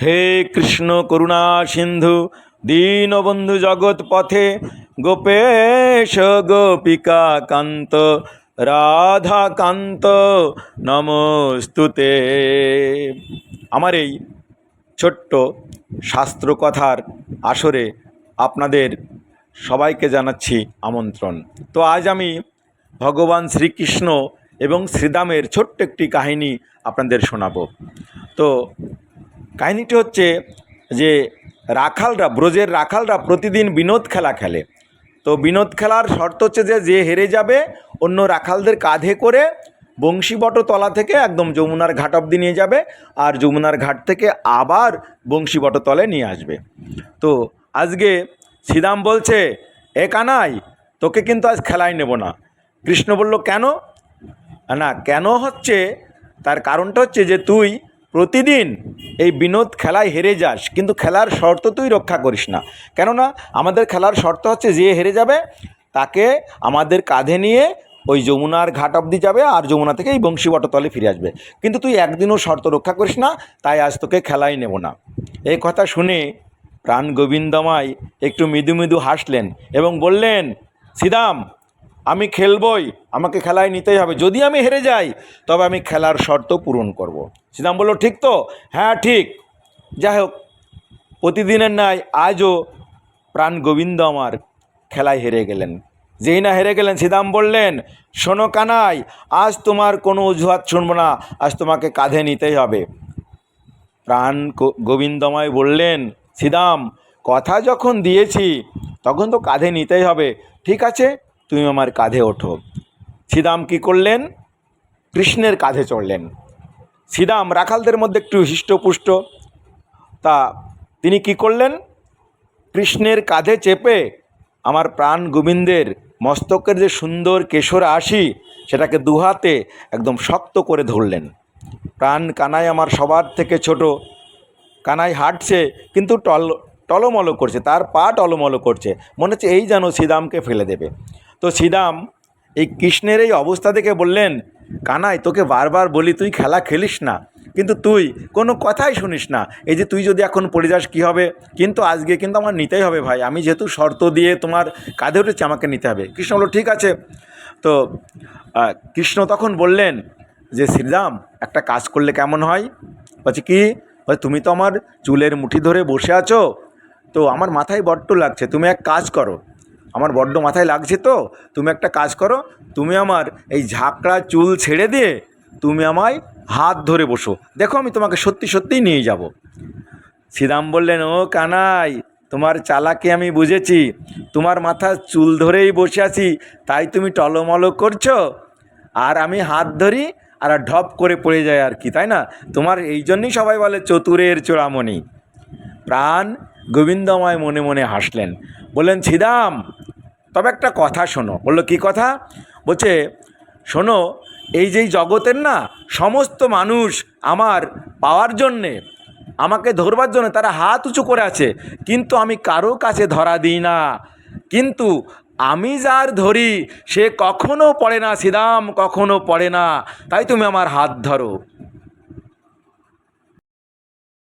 হে কৃষ্ণ করুণা সিন্ধু, দীনবন্ধু জগৎ পথে গোপেশ গোপিকা কান্ত রাধা কান্ত নমস্তুতে। আমার এই ছোট্ট শাস্ত্রকথার আসরে আপনাদের সবাইকে জানাচ্ছি আমন্ত্রণ। তো আজ আমি ভগবান শ্রীকৃষ্ণ এবং শ্রীদামের ছোট্ট একটি কাহিনী আপনাদের শোনাবো। তো কাহিনীটি হচ্ছে যে রাখালরা, ব্রজের রাখালরা প্রতিদিন বিনোদ খেলা খেলে। তো বিনোদ খেলার শর্ত হচ্ছে যে যে হেরে যাবে, অন্য রাখালদের কাঁধে করে বংশীবট তলা থেকে একদম যমুনার ঘাট অবধি নিয়ে যাবে আর যমুনার ঘাট থেকে আবার বংশীবট তলে নিয়ে আসবে। তো আজকে সিদাম বলছে, এ কানাই, তোকে কিন্তু আজ খেলায় নেব না। কৃষ্ণ বলল, কেন? না, কেন হচ্ছে, তার কারণটা হচ্ছে যে, তুই প্রতিদিন এই বিনোদ খেলায় হেরে যাস, কিন্তু খেলার শর্ত তুই রক্ষা করিস না। কেননা আমাদের খেলার শর্ত হচ্ছে যে হেরে যাবে, তাকে আমাদের কাঁধে নিয়ে ওই যমুনার ঘাট অবধি যাবে আর যমুনা থেকে এই বংশীবটতলে ফিরে আসবে। কিন্তু তুই একদিনও শর্ত রক্ষা করিস না, তাই আজ তোকে খেলাই নেব না। এই কথা শুনে প্রাণ গোবিন্দমাই একটু মৃদু মৃদু হাসলেন এবং বললেন শ্রীদাম আমি খেলবই, আমাকে খেলায় নিতেই হবে। যদি আমি হেরে যাই, তবে আমি খেলার শর্ত পূরণ করব। শ্রীদাম বলল, ঠিক তো? হ্যাঁ ঠিক। যাই হোক, প্রতিদিনের ন্যায় আজও প্রাণ গোবিন্দ আমার খেলায় হেরে গেলেন। যেই না হেরে গেলেন শ্রীদাম বললেন, শোনো কানাই, আজ তোমার কোনো অজুহাত শুনব না, আজ তোমাকে কাঁধে নিতেই হবে। প্রাণ গোবিন্দময় বললেন শ্রীদাম কথা যখন দিয়েছি, তখন তো কাঁধে নিতেই হবে। ঠিক আছে? তুমি আমার কাঁধে ওঠো। শ্রীদাম কী করলেন? কৃষ্ণের কাঁধে চড়লেন। শ্রীদাম রাখালদের মধ্যে একটু হৃষ্টপুষ্ট। তা তিনি কি করলেন? কৃষ্ণের কাঁধে চেপে আমার প্রাণ গোবিন্দের মস্তকের যে সুন্দর কেশর আশি, সেটাকে দুহাতে একদম শক্ত করে ধরলেন। প্রাণ কানাই আমার সবার থেকে ছোট। কানাই হাঁটছে, কিন্তু টল, টলমলো করছে, তার পা টলমলো করছে। মনে হচ্ছে এই যেন শ্রীদামকে ফেলে দেবে। তো শ্রীদাম এই কৃষ্ণের এই অবস্থা দেখে বললেন, কানাই, তোকে বারবার বলি, তুই খেলা খেলিস না। কিন্তু তুই কোনো কথাই শুনিস না। এই যে তুই যদি এখন পড়ে যাস, কী হবে? কিন্তু আজকে কিন্তু আমার নিতেই হবে ভাই। আমি যেহেতু শর্ত দিয়ে তোমার কাঁধে উঠেছি, আমাকে নিতে হবে। কৃষ্ণ বলল, ঠিক আছে। তো কৃষ্ণ তখন বললেন যে, শ্রীরাম, একটা কাজ করলে কেমন হয়? বলছে, কি? তুমি তো আমার চুলের মুঠি ধরে বসে আছো। তো আমার মাথায় বড্ড লাগছে। তুমি এক কাজ করো। আমার বড্ড মাথায় লাগছে তো। তুমি একটা কাজ করো, তুমি আমার এই ঝাঁকড়া চুল ছেড়ে দিয়ে তুমি আমায় হাত ধরে বসো। দেখো আমি তোমাকে সত্যি সত্যিই নিয়ে যাব। শ্রীরাম বললেন, ও কানাই, তোমার চালাকে আমি বুঝেছি। তোমার মাথা চুল ধরেই বসে আছি, তাই তুমি টলমলো করছ। আর আমি হাত ধরি আর ঢপ করে পড়ে যায় আর কি, তাই না? তোমার এই জন্যই সবাই বলে চতুরের চূড়ামণি প্রাণ গোবিন্দময় মনে মনে হাসলেন। বললেন ছিদাম তবে একটা কথা শোনো। বলল, কি কথা? বলছে, শোনো, এই যে এই জগতের না, সমস্ত মানুষ আমার পাওয়ার জন্যে, আমাকে ধরবার জন্য তারা হাত উঁচু করে আছে, কিন্তু আমি কারও কাছে ধরা দিই না। কিন্তু আমি যার ধরি, সে কখনো পড়ে না শ্রীরাম কখনো পড়ে না। তাই তুমি আমার হাত ধরো।